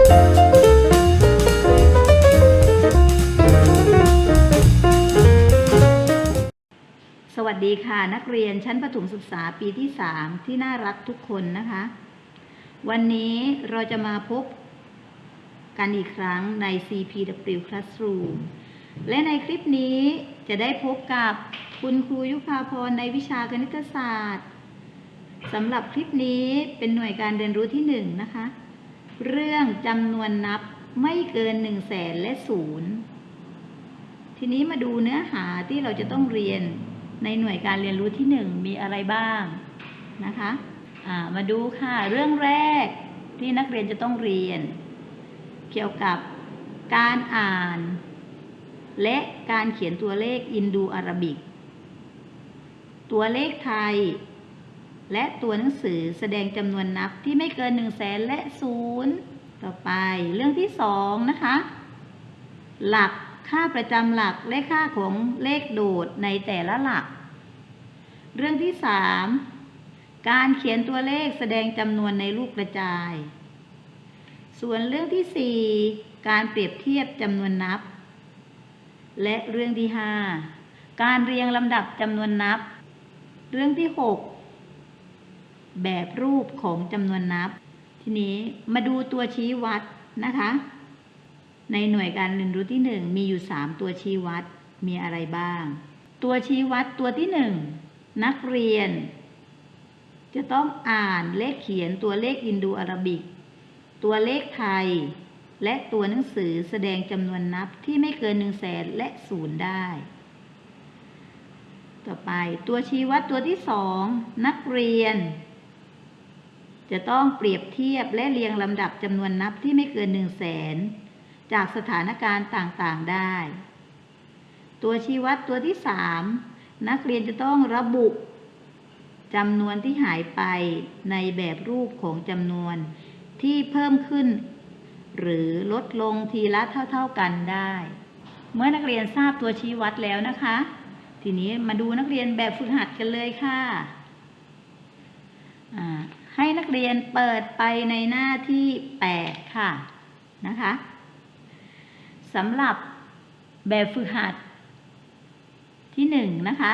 สวัสดีค่ะ นักเรียนชั้นประถมศึกษาปีที่ 3 ที่น่ารักทุกคนนะคะ วันนี้เราจะมาพบกันอีกครั้งใน CPW Classroom และในคลิปนี้จะได้พบกับคุณครูยุพาพรในวิชาคณิตศาสตร์สำหรับคลิปนี้เป็นหน่วยการเรียนรู้ที่ 1 นะคะ เรื่องจำนวนนับไม่เกิน1 0 0 0 0แสนและศูนย์ทีนี้มาดูเนื้อหาที่เราจะต้องเรียนในหน่วยการเรียนรู้ที่1มีอะไรบ้างนะคะมาดูค่ะเรื่องแรกที่นักเรียนจะต้องเรียน เกี่ยวกับการอ่าน และการเขียนตัวเลขอินโดอาราบิก ตัวเลขไทย และตัวหนังสือแสดงจำนวนนับที่ไม่เกิน1 0 0 0 0แสนและศูนย์ต่อไปเรื่องที่สองนะคะ หลักค่าประจำหลักและค่าของเลขโดดในแต่ละหลัก เรื่องที่สามการเขียนตัวเลขแสดงจำนวนในรูปกระจาย ส่วนเรื่องที่สี่การเปรียบเทียบจำนวนนับ และเรื่องที่ห้าการเรียงลำดับจำนวนนับ เรื่องที่หก แบบรูปของจำนวนนับ ทีนี้มาดูตัวชี้วัดนะคะ ในหน่วยการเรียนรู้ที่หนึ่งมีอยู่สามตัวชี้วัดมีอะไรบ้าง ตัวชี้วัดตัวที่หนึ่งนักเรียน จะต้องอ่านเลขเขียนตัวเลขอินโดอาราบิก ตัวเลขไทย และตัวหนังสือแสดงจำนวนนับที่ไม่เกินหนึ่งแสนและศูนย์ได้ต่อไปตัวชี้วัดตัวที่สองนักเรียน จะต้องเปรียบเทียบและเรียงลำดับจำนวนนับที่ไม่เกินหนึ่งแสนจากสถานการณ์ต่างๆได้ ตัวชี้วัดตัวที่สามนักเรียนจะต้องระบุจำนวนที่หายไปในแบบรูปของจำนวนที่เพิ่มขึ้น หรือลดลงทีละเท่า ๆกันได้ เมื่อนักเรียนทราบตัวชี้วัดแล้วนะคะ ทีนี้มาดูนักเรียนแบบฝึกหัดกันเลยค่ะอ่า ให้นักเรียนเปิดไปในหน้าที่ 8 ค่ะนะคะสำหรับแบบฝึกหัดที่ 1 นะคะ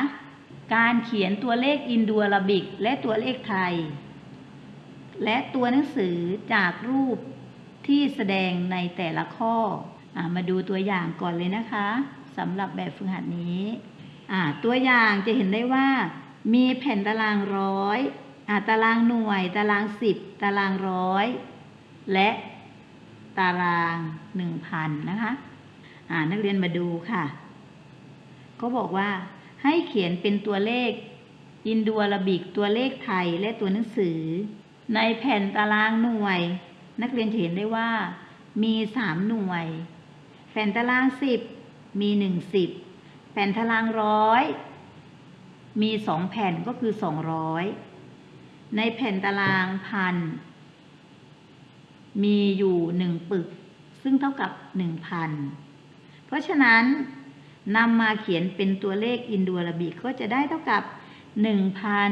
การเขียนตัวเลขอินโดอาราบิก และตัวเลขไทย และตัวหนังสือจากรูปที่แสดงในแต่ละข้ออมาดูตัวอย่างก่อนเลยนะคะสำหรับแบบฝึกหัดนี้ ตัวอย่างจะเห็นได้ว่า มีแผ่นตารางร้อย ตารางหน่วย ตารางสิบตารางร้อยและตารางหนึ่งพันนะคะอ่านักเรียนมาดูค่ะเขาบอกว่าให้เขียนเป็นตัวเลขอินโดอาราบิกตัวเลขไทยและตัวหนังสือ ในแผ่นตารางหน่วย นักเรียนจะเห็นได้ว่า มีสามหน่วย แผ่นตารางสิบมีหนึ่งสิบแผ่นตารางร้อยมีสองแผ่นก็คือสองร้อย ในแผ่นตารางพัน มีอยู่หนึ่งปึก ซึ่งเท่ากับหนึ่งพัน เพราะฉะนั้นนำมาเขียนเป็นตัวเลขอินโดอาราบิกก็จะได้เท่ากับหนึ่งพัน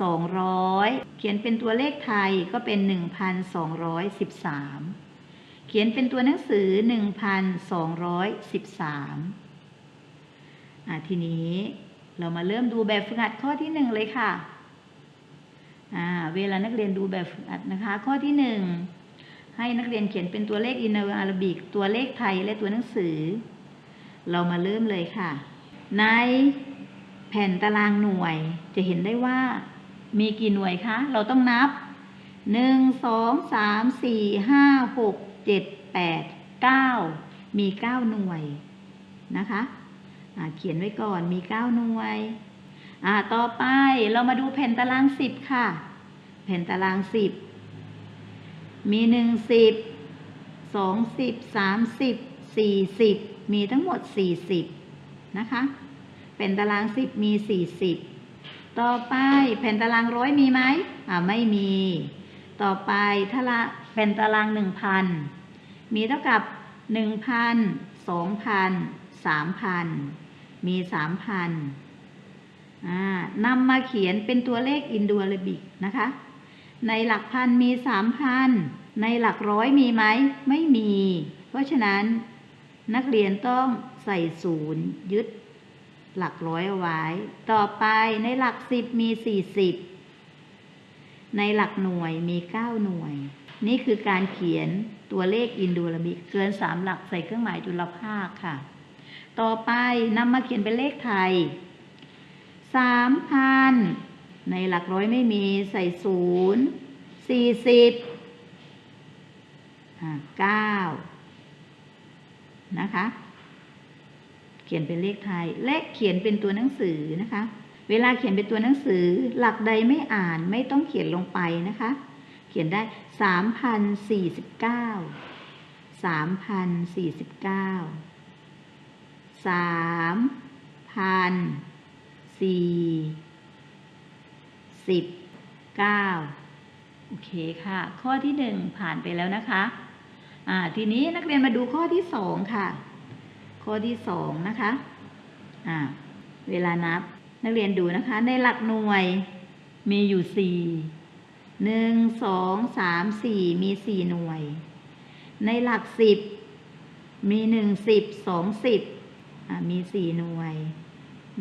สองร้อยเขียนเป็นตัวเลขไทยก็เป็นหนึ่งพันสองร้อยสิบสามเขียนเป็นตัวหนังสือหนึ่งพันสองร้อยสิบสามอ่าทีนี้เรามาเริ่มดูแบบฝึกหัดข้อที่หนึ่งเลยค่ะ เวลานักเรียนดูแบบฝึกหัดนะคะ ข้อที่หนึ่งให้นักเรียนเขียนเป็นตัวเลขอินโดอาราบิก ตัวเลขไทยและตัวหนังสือ เรามาเริ่มเลยค่ะ ในแผ่นตารางหน่วยจะเห็นได้ว่ามีกี่หน่วยคะ เราต้องนับหนึ่งสองสามสี่ห้าหกเจ็ดแปดเก้ามีเก้าหน่วยนะคะเขียนไว้ก่อนมีเก้าหน่วย อ่าต่อไปเรามาดูแผ่นตารางสิบค่ะ แผ่นตารางสิบมีหนึ่งสิบสองสิบสามสิบสี่สิบมีทั้งหมดสี่สิบนะคะแผ่นตารางสิบมีสี่สิบต่อไปแผ่นตารางร้อยมีไหมอ่าไม่มี ต่อไปถ้าละแผ่นตารางหนึ่งพันมีเท่ากับหนึ่งพันสองพันสามพันมีสามพัน นำมาเขียนเป็นตัวเลขอินโดอาราบิกนะคะ ในหลักพันมีสามพันในหลักร้อยมีไหมไม่มี เพราะฉะนั้นนักเรียนต้องใส่ศูนย์ยึดหลักร้อยเอาไว้ ต่อไปในหลักสิบมีสี่สิบในหลักหน่วยมีเก้าหน่วย นี่คือการเขียนตัวเลขอินดอารบิกเกินสามหลักใส่เครื่องหมายจุลภาคค่ะ ต่อไปนำมาเขียนเป็นเลขไทย สามพันในหลักร้อยไม่มีใส่ศูนย์สี่สิบเก้านะคะ เขียนเป็นเลขไทย และเขียนเป็นตัวหนังสือนะคะ เวลาเขียนเป็นตัวหนังสือ หลักใดไม่อ่านไม่ต้องเขียนลงไปนะคะ เขียนได้สามพันสี่สิบเก้าสามพันสี่สิบเก้าสามพัน สี่สิบเก้าโอเคค่ะ ข้อที่หนึ่งผ่านไปแล้วนะคะอ่าทีนี้นักเรียนมาดูข้อที่สองค่ะ ข้อที่สองนะคะอ่าเวลานับนักเรียนดูนะคะ ในหลักหน่วยมีอยู่สี่หนึ่งสองสามสี่มีสี่หน่วย ในหลักสิบมีหนึ่งสิบสองสิบอ่ามีสี่หน่วย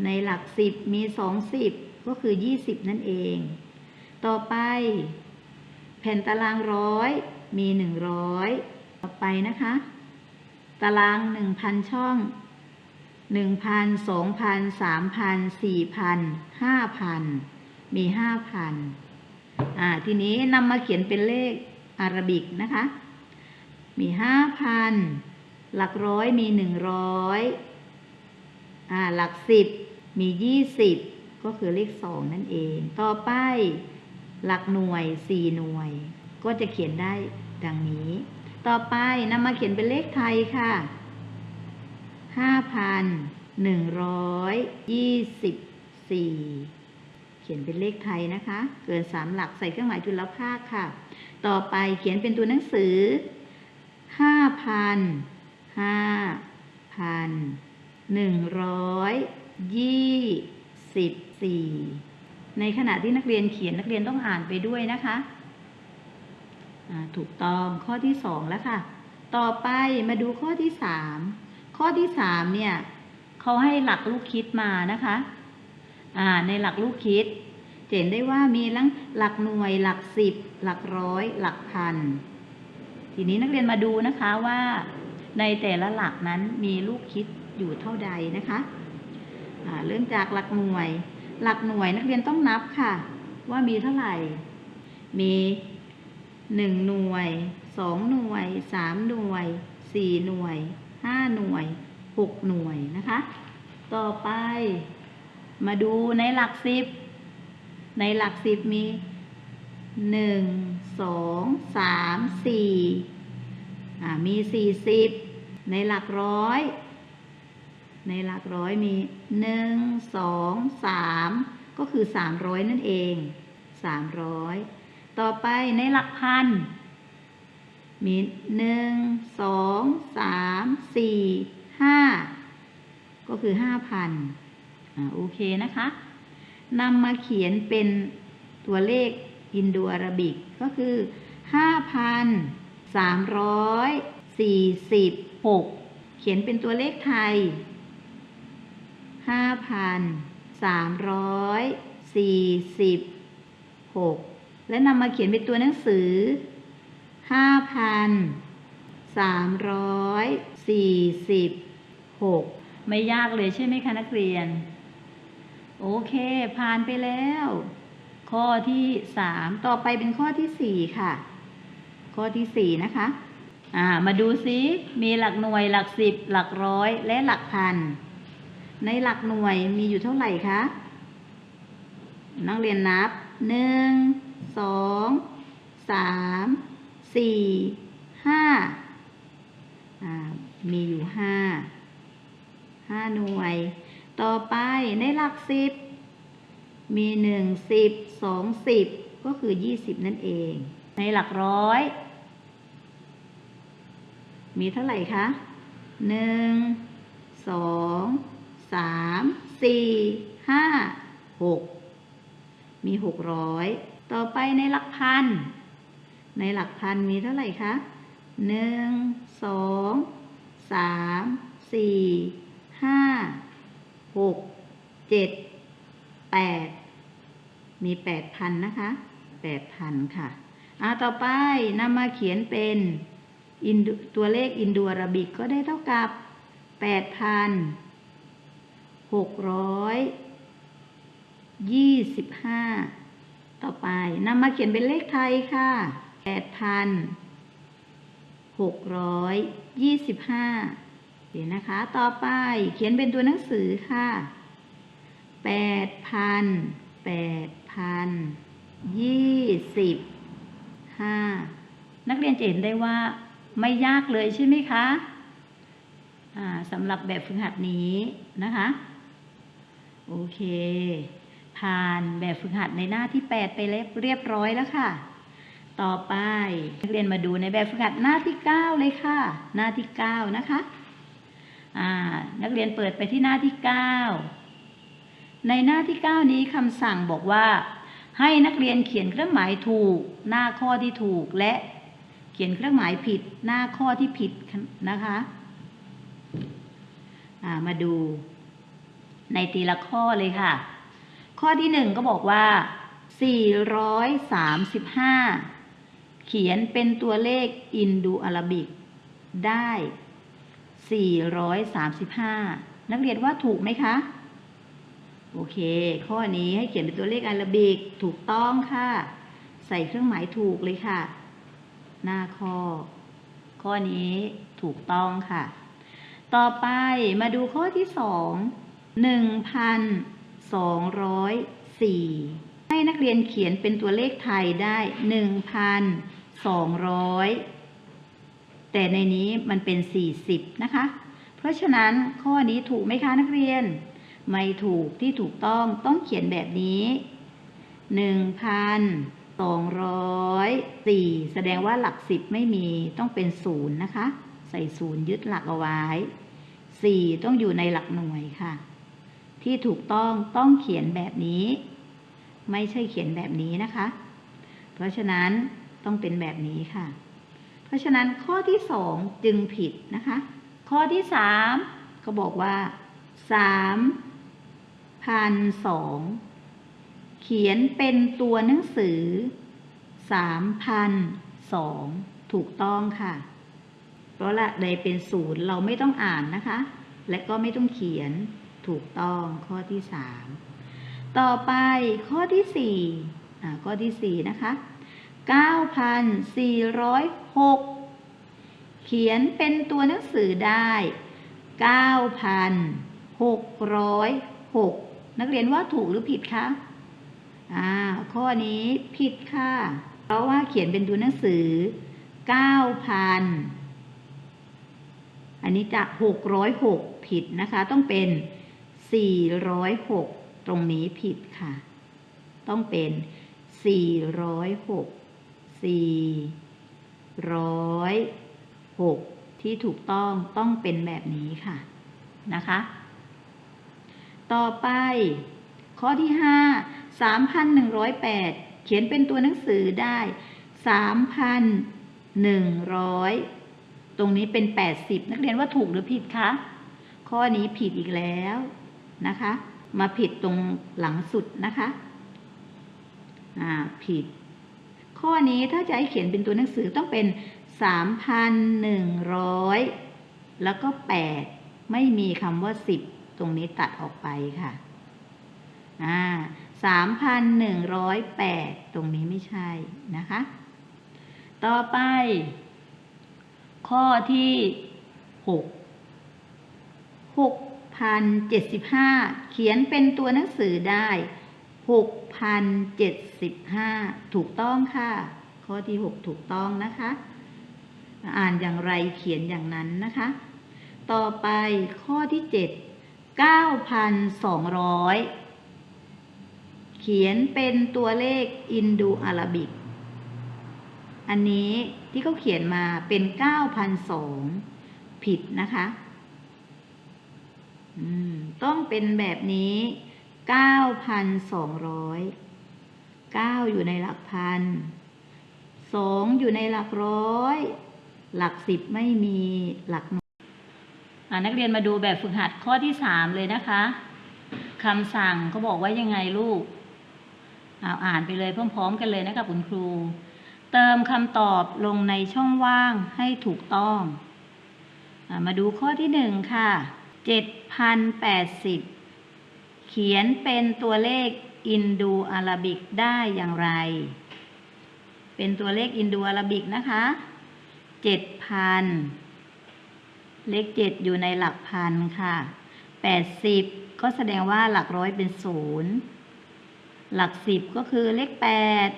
ในหลักสิบมีสองสิบก็คือยี่สิบนั่นเอง ต่อไป แผ่นตารางร้อยมีหนึ่งร้อยต่อไปนะคะ ตารางหนึ่งพันช่องหนึ่งพันสองพันสามพันสี่พันห้าพันมีห้าพันอ่าทีนี้นำมาเขียนเป็นเลขอารบิกนะคะ มีห้าพันหลักร้อยมีหนึ่งร้อยอ่าหลักสิบ มี 20 ก็คือเลข 2 นั่นเอง ต่อไปหลักหน่วย 4 หน่วย ก็จะเขียนได้ดังนี้ ต่อไปนำมาเขียนเป็นเลขไทยค่ะ 5,124 เขียนเป็นเลขไทยนะคะ เกิน 3 หลักใส่เครื่องหมายจุลภาคค่ะ ต่อไปเขียนเป็นตัวหนังสือ 5,000 5,100 ยี่สิบสี่ในขณะที่นักเรียนเขียนนักเรียนต้องอ่านไปด้วยนะคะถูกต้องข้อที่สองแล้วค่ะ ต่อไปมาดูข้อที่สามข้อที่สามเนี่ยเขาให้หลักลูกคิดมานะคะในหลักลูกคิดเห็นได้ว่ามีทั้งหลักหน่วยหลักสิบหลักร้อย หลักพัน ทีนี้นักเรียนมาดูนะคะว่า ในแต่ละหลักนั้นมีลูกคิดอยู่เท่าใดนะคะ เริ่มจากหลักหน่วย หลักหน่วยนักเรียนต้องนับค่ะ ว่ามีเท่าไหร่ มีหนึ่งหน่วยสองหน่วยสามหน่วยสี่หน่วยห้าหน่วยหกหน่วยนะคะ ต่อไป มาดูในหลักสิบในหลักสิบมีหนึ่งสองสามสี่ามีสี่สิบในหลักร้อย ในหลักร้อยมีหนึ่งสองสามก็คือสามร้อยนั่นเองสามร้อยต่อไปในหลักพัน มีหนึ่งสองสามสี่ห้าก็คือห้าพันอ่าโอเคนะคะนำมาเขียนเป็นตัวเลขอินโดอาราบิกก็คือห้าพันสามร้อยสี่สิบหกเขียนเป็นตัวเลขไทย ห้าพันสามร้อยสี่สิบหกและนำมาเขียนเป็นตัวหนังสือห้าพันสามร้อยสี่สิบหกไม่ยากเลยใช่ไหมคะนักเรียน โอเค ผ่านไปแล้ว ข้อที่สามต่อไปเป็นข้อที่สี่ค่ะ ข้อที่สี่นะคะ อ่า มาดูซิ มีหลักหน่วยหลักสิบ หลักร้อย และหลักพัน ในหลักหน่วยมีอยู่เท่าไหร่คะ นักเรียนนับหนึ่งสองสามสี่ห้ามีอยู่ห้าห้าหน่วย ต่อไปในหลักสิบมีหนึ่งสิบสองสิบก็คือยี่สิบนั่นเอง ในหลักร้อย มีเท่าไหร่คะหนึ่งสอง สามสี่ห้าหกมีหกร้อยต่อไปในหลักพัน ในหลักพันมีเท่าไหร่คะหนึ่งสองสามสี่ห้าหกเจ็ดแปดมีแปดพันนะคะแปดพันค่ะอ่าต่อไปนำมาเขียนเป็นตัวเลขอินโดอาราบิกก็ได้เท่ากับแปดพัน หกร้อยยี่สิบห้าต่อไปนำมาเขียนเป็นเลขไทยค่ะแปดพันหกร้อยยี่สิบห้าเห็นนะคะ ต่อไปเขียนเป็นตัวหนังสือค่ะแปดพันแปดพันยี่สิบห้านักเรียนจะเห็นได้ว่าไม่ยากเลยใช่ไหมคะอ่าสำหรับแบบฝึกหัดนี้นะคะ โอเค ผ่านแบบฝึกหัดในหน้าที่ 8 ไปเรียบร้อยแล้วค่ะ ต่อไปนักเรียนมาดูในแบบฝึกหัดหน้าที่ 9 เลยค่ะ หน้าที่ 9 นะคะอ่านักเรียนเปิดไปที่หน้าที่ 9 ในหน้าที่ 9 นี้คำสั่งบอกว่า ให้นักเรียนเขียนเครื่องหมายถูก หน้าข้อที่ถูกและเขียนเครื่องหมายผิด หน้าข้อที่ผิดนะคะมาดู ในทีละข้อเลยค่ะ ข้อที่หนึ่งก็บอกว่า 435 เขียนเป็นตัวเลขอินโดูอาราบิก ได้ 435 นักเรียนว่าถูกไหมคะ โอเค ข้อนี้ให้เขียนเป็นตัวเลขอาราบิกถูกต้องค่ะ ใส่เครื่องหมายถูกเลยค่ะ หน้าข้อ ข้อนี้ถูกต้องค่ะ ต่อไปมาดูข้อที่สอง หนึ่งพันสองร้อยสี่ให้นักเรียนเขียนเป็นตัวเลขไทยได้หนึ่งพันสองร้อยแต่ในนี้มันเป็นสี่สิบนะคะ เพราะฉะนั้นข้อนี้ถูกไหมคะนักเรียน ไม่ถูกที่ถูกต้องต้องเขียนแบบนี้หนึ่งพันสองร้อยสี่แสดงว่าหลักสิบไม่มีต้องเป็นศูนย์นะคะ ใส่ศูนย์ยึดหลักเอาไว้สี่ต้องอยู่ในหลักหน่วยค่ะ ที่ถูกต้องต้องเขียนแบบนี้ ไม่ใช่เขียนแบบนี้นะคะ เพราะฉะนั้นต้องเป็นแบบนี้ค่ะ เพราะฉะนั้นข้อที่สองจึงผิดนะคะ ข้อที่สามก็บอกว่าสามพันสองเขียนเป็นตัวหนังสือสามพันสองถูกต้องค่ะ เพราะละใดเป็นศูนย์เราไม่ต้องอ่านนะคะ และก็ไม่ต้องเขียน ถูกต้องข้อที่สามต่อไปข้อที่สี่อ่าข้อที่สี่นะคะเก้าพันสี่ร้อยหกเขียนเป็นตัวหนังสือได้เก้าพันหกร้อยหกนักเรียนว่าถูกหรือผิดคะอ่าข้อนี้ผิดค่ะ เพราะว่าเขียนเป็นตัวหนังสือเก้าพันอันนี้จะหกร้อยหกผิดนะคะ ต้องเป็น ร้อยหกตรงนี้ผิดค่ะ ต้องเป็นสี่ร้อยหกสี่ร้อยหกที่ถูกต้องต้องเป็นแบบนี้ค่ะนะคะ ต่อไป ข้อที่ห้าสามพันหนึ่งร้อยแปดเขียนเป็นตัวหนังสือได้สามพันหนึ่งร้อยตรงนี้เป็น 80 นักเรียนว่าถูกหรือผิดคะข้อนี้ผิดอีกแล้ว นะคะ มาผิดตรงหลังสุดนะคะอ่าผิด ข้อนี้ถ้าจะให้เขียนเป็นตัวหนังสือต้องเป็น 3,100 แล้วก็ 8 ไม่มีคำว่า 10 ตรงนี้ตัดออกไปค่ะอ่า3,108 ตรงนี้ไม่ใช่นะคะ ต่อไป ข้อที่หก หกพันเจ็ดสิบห้าเขียนเป็นตัวหนังสือได้หกพันเจ็ดสิบห้าถูกต้องค่ะ ข้อที่หกถูกต้องนะคะ อ่านอย่างไรเขียนอย่างนั้นนะคะ ต่อไปข้อที่เจ็ดเก้าพันสองร้อยเขียนเป็นตัวเลขอินโดอาราบิก อันนี้ที่เขาเขียนมาเป็น9,002ผิดนะคะ ต้องเป็นแบบนี้ 9,200 9 อยู่ในหลักพันสองอยู่ในหลักร้อย หลักสิบไม่มีหลักหน่วยนักเรียนมาดูแบบฝึกหัดข้อที่สามเลยนะคะคำสั่งเขาบอกว่ายังไงลูกเอาอ่านไปเลยพร้อมๆ กันเลยนะคะคุณครู เติมคำตอบลงในช่องว่างให้ถูกต้องอมาดูข้อที่หนึ่งค่ะ เจ็ดพันแปดสิบเขียนเป็นตัวเลขอินโดอาราบิกได้อย่างไร เป็นตัวเลขอินโดอาราบิกนะคะเจ็ดพันเลขเจ็ดอยู่ในหลักพันค่ะแปดสิบก็แสดงว่าหลักร้อยเป็นศูนย์หลักสิบก็คือเลขแปด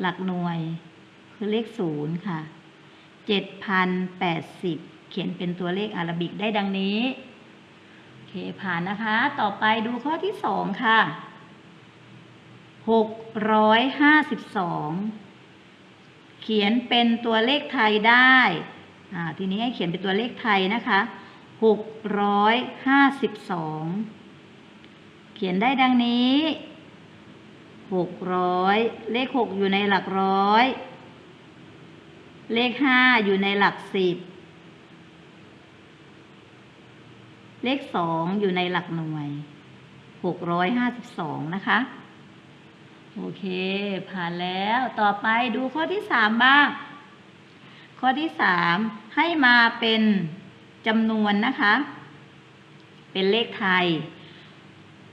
หลักหน่วยคือเลขศูนย์ค่ะเจ็ดพันแปดสิบ เขียนเป็นตัวเลขอารบิกได้ดังนี้โอเคผ่านนะคะ ต่อไปดูข้อที่สองค่ะหกร้อยห้าสิบสองเขียนเป็นตัวเลขไทยได้อ่าทีนี้ให้เขียนเป็นตัวเลขไทยนะคะหกร้อยห้าสิบสองเขียนได้ดังนี้หกร้อยเลขหกอยู่ในหลักร้อย เลขห้าอยู่ในหลักสิบ เลขสองอยู่ในหลักหน่วยหกร้อยห้าสิบสองนะคะ โอเค ผ่านแล้วต่อไปดูข้อที่สามบ้าง ข้อที่สามให้มาเป็นจำนวนนะคะ เป็นเลขไทย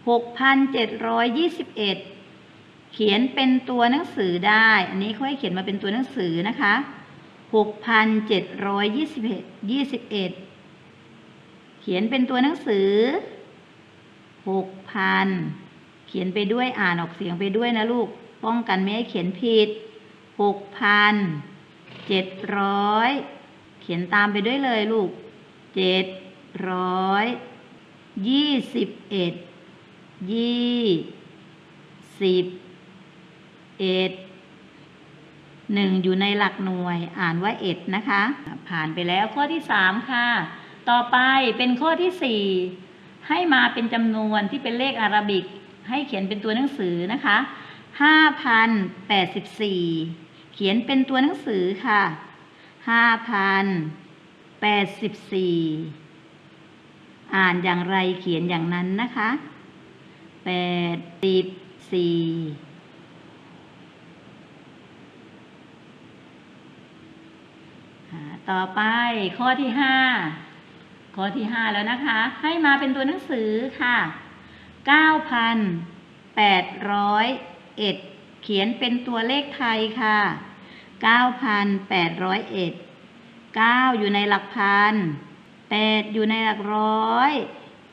หกพันเจ็ดร้อยยี่สิบเอ็ดเขียนเป็นตัวหนังสือได้ อันนี้เขาให้เขียนมาเป็นตัวหนังสือนะคะหกพันเจ็ดร้อยยี่สิบเอ็ดยี่สิบเอ็ด ขียนเป็นตัวหนังสือหกพันเขียนไปด้วยอ่านออกเสียงไปด้วยนะลูก ป้องกันไม่ให้เขียนผิดหกพันเจ็ดร้อยเขียนตามไปด้วยเลยลูกเจ็ดร้อยยี่สิบเอ็ดยี่สิบเอ็ดหนึ่งอยู่ในหลักหน่วยอ่านว่าเอ็ดนะคะ ผ่านไปแล้วข้อที่สามค่ะ ต่อไปเป็นข้อที่สี่ให้มาเป็นจำนวนที่เป็นเลขอารบิก ให้เขียนเป็นตัวหนังสือนะคะห้าพันแปดสิบสี่เขียนเป็นตัวหนังสือค่ะห้าพันแปดสิบสี่อ่านอย่างไรเขียนอย่างนั้นนะคะแปดสิบสี่ต่อไปข้อที่ห้า ข้อที่ห้าแล้วนะคะ ให้มาเป็นตัวหนังสือค่ะเก้าพันแปดร้อยเอ็ดเขียนเป็นตัวเลขไทยค่ะเก้าพันแปดร้อยเอ็ดเก้าอยู่ในหลักพันแปดอยู่ในหลักร้อย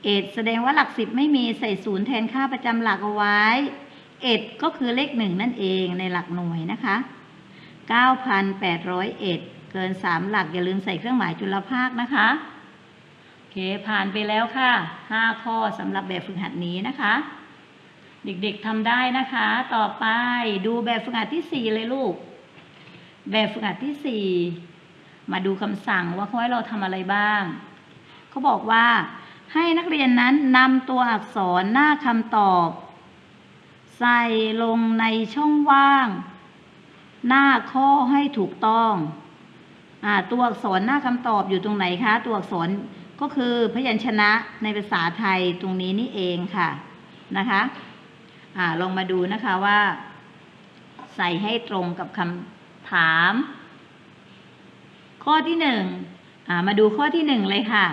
เอ็ดแสดงว่าหลักสิบไม่มีใส่ศูนย์แทนค่าประจำหลักเอาไว้ เอ็ดก็คือเลขหนึ่งนั่นเองในหลักหน่วยนะคะเก้าพันแปดร้อยเอ็ดเกินสามหลักอย่าลืมใส่เครื่องหมายจุลภาคนะคะ เคผ่านไปแล้วค่ะห้าข้อสำหรับแบบฝึกหัดนี้นะคะ เด็กๆทำได้นะคะ ต่อไปดูแบบฝึกหัดที่สี่เลยลูก แบบฝึกหัดที่สี่มาดูคำสั่งว่าเขาให้เราทำอะไรบ้าง เขาบอกว่าให้นักเรียนนั้นนำตัวอักษรหน้าคำตอบ ใส่ลงในช่องว่าง หน้าข้อให้ถูกต้องอตัวอักษรหน้าคำตอบอยู่ตรงไหนคะ ตัวอักษร ก็คือพยัญชนะในภาษาไทยตรงนี้นี่เองค่ะนะคะอ่าลองมาดูนะคะว่า ใส่ให้ตรงกับคำถาม ข้อที่หนึ่งอ่ามาดูข้อที่หนึ่งเลยค่ะ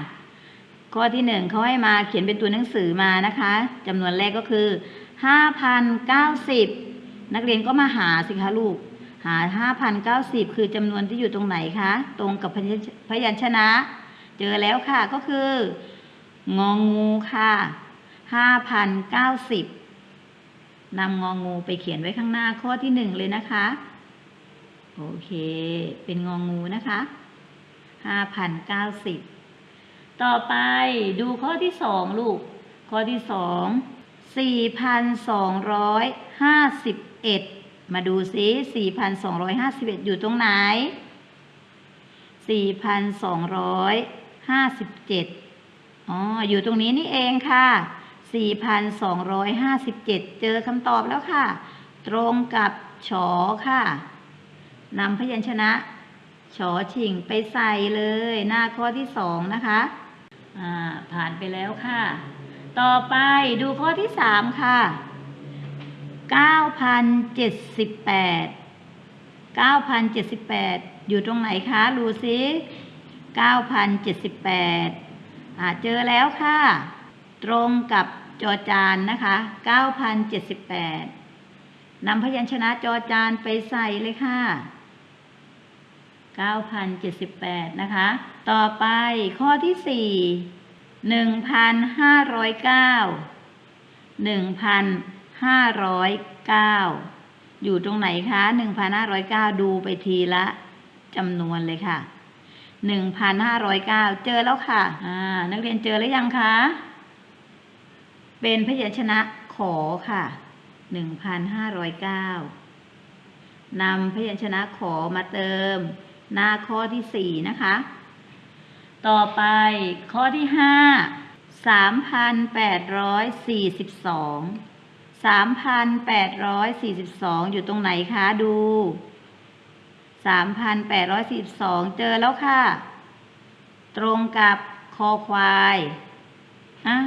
ข้อที่หนึ่งเขาให้มาเขียนเป็นตัวหนังสือมานะคะจำนวนแรกก็คือห้าพันเก้าสิบนักเรียนก็มาหาสิคะลูกหาห้าพันเก้าสิบคือจำนวนที่อยู่ตรงไหนคะ ตรงกับพยัญพยัญชนะ เจอแล้วค่ะก็คืององงูค่ะห้าพันเก้าสิบนำงองงูไปเขียนไว้ข้างหน้าข้อที่หนึ่งเลยนะคะ โอเค เป็นงองูนะคะห้าพันเก้าสิบต่อไปดูข้อที่สองลูก ข้อที่สองสี่พันสองร้อยห้าสิบเอ็ดมาดูซิสี่พันสองร้อยห้าสิบเอ็ดอยู่ตรงไหนสี่พันสองร้อย ห้าสิบเจ็ดอ๋อ อยู่ตรงนี้นี่เองค่ะสี่พันสองร้อยห้าสิบเจ็ดเจอคำตอบแล้วค่ะ ตรงกับฉอค่ะนำพยัญชนะชอชิงไปใส่เลย หน้าข้อที่สองนะคะอ่าผ่านไปแล้วค่ะ ต่อไปดูข้อที่สามค่ะ 9,078 9,078 อยู่ตรงไหนคะ ดูซิ 9,078อ่าเจอแล้วค่ะ ตรงกับจอจานนะคะ 9,078นำพยัญชนะจอจานไปใส่เลยค่ะ 9,078 นะคะ ต่อไปข้อที่ 4 1,509 1,509 อยู่ตรงไหนคะ 1,509 ดูไปทีละจำนวนเลยค่ะ 1,509เก้าเจอแล้วค่ะ อ่า นักเรียนเจอแล้วยังคะ เป็นพยัญชนะขอค่ะ 1,509นำพยัญชนะขอมาเติม หน้าข้อที่สี่นะคะ ต่อไปข้อที่ห้าสามพันแปดร้อยสี่สิบสองสามพันแปดร้อยสี่สิบสองอยู่ตรงไหนคะ ดู สามพันแปดร้อยสี่สิบสองเจอแล้วค่ะ ตรงกับคอควายอะ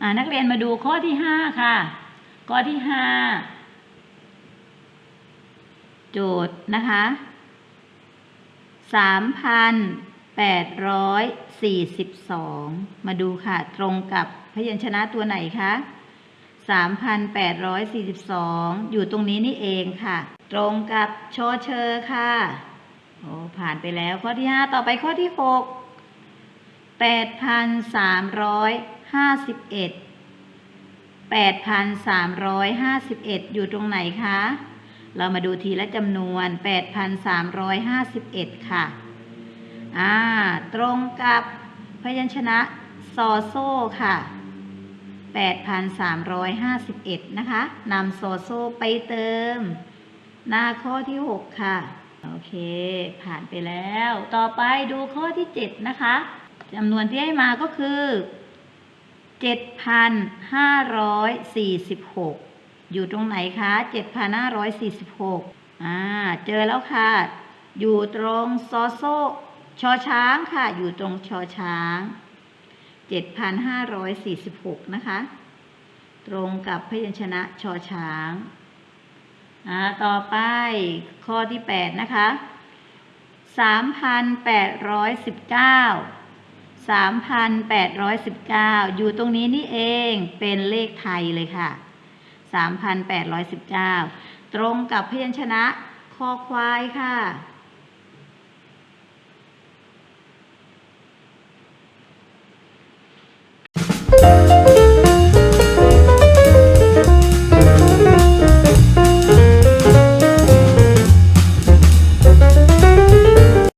อ่านักเรียนมาดูข้อที่ห้าค่ะ ข้อที่ห้าโจทย์นะคะสามพันแปดร้อยสี่สิบสองมาดูค่ะ ตรงกับพยัญชนะตัวไหนคะสามพันแปดร้อยสี่สิบสองอยู่ตรงนี้นี่เองค่ะ ตรงกับชอเชอร์ค่ะ โอ้ผ่านไปแล้วข้อที่ห้าต่อไปข้อที่หกแปดพันสามร้อยห้าสิบเอ็ดแปดพันสามร้อยห้าสิบเอ็ดอยู่ตรงไหนคะ เรามาดูทีละจำนวน 8,351 ค่ะ อ่า ตรงกับพยัญชนะซอโซ่ค่ะ 8,351 นะคะ นำโซโซ่ไปเติม หน้าข้อที่ 6 ค่ะ โอเค ผ่านไปแล้ว ต่อไปดูข้อที่ 7 นะคะจำนวนที่ให้มาก็คือ 7,546 อยู่ตรงไหนคะ 7,546 อ่า เจอแล้วค่ะ อยู่ตรงซอโซชอช้างค่ะ อยู่ตรงชอช้าง 7,546 นะคะ ตรงกับพยัญชนะชอช้าง อ่าต่อไปข้อที่ 8 นะคะ 3,819 3,819 อยู่ตรงนี้นี่เองเป็นเลขไทยเลยค่ะ 3,819 ตรงกับพยัญชนะคอควายค่ะ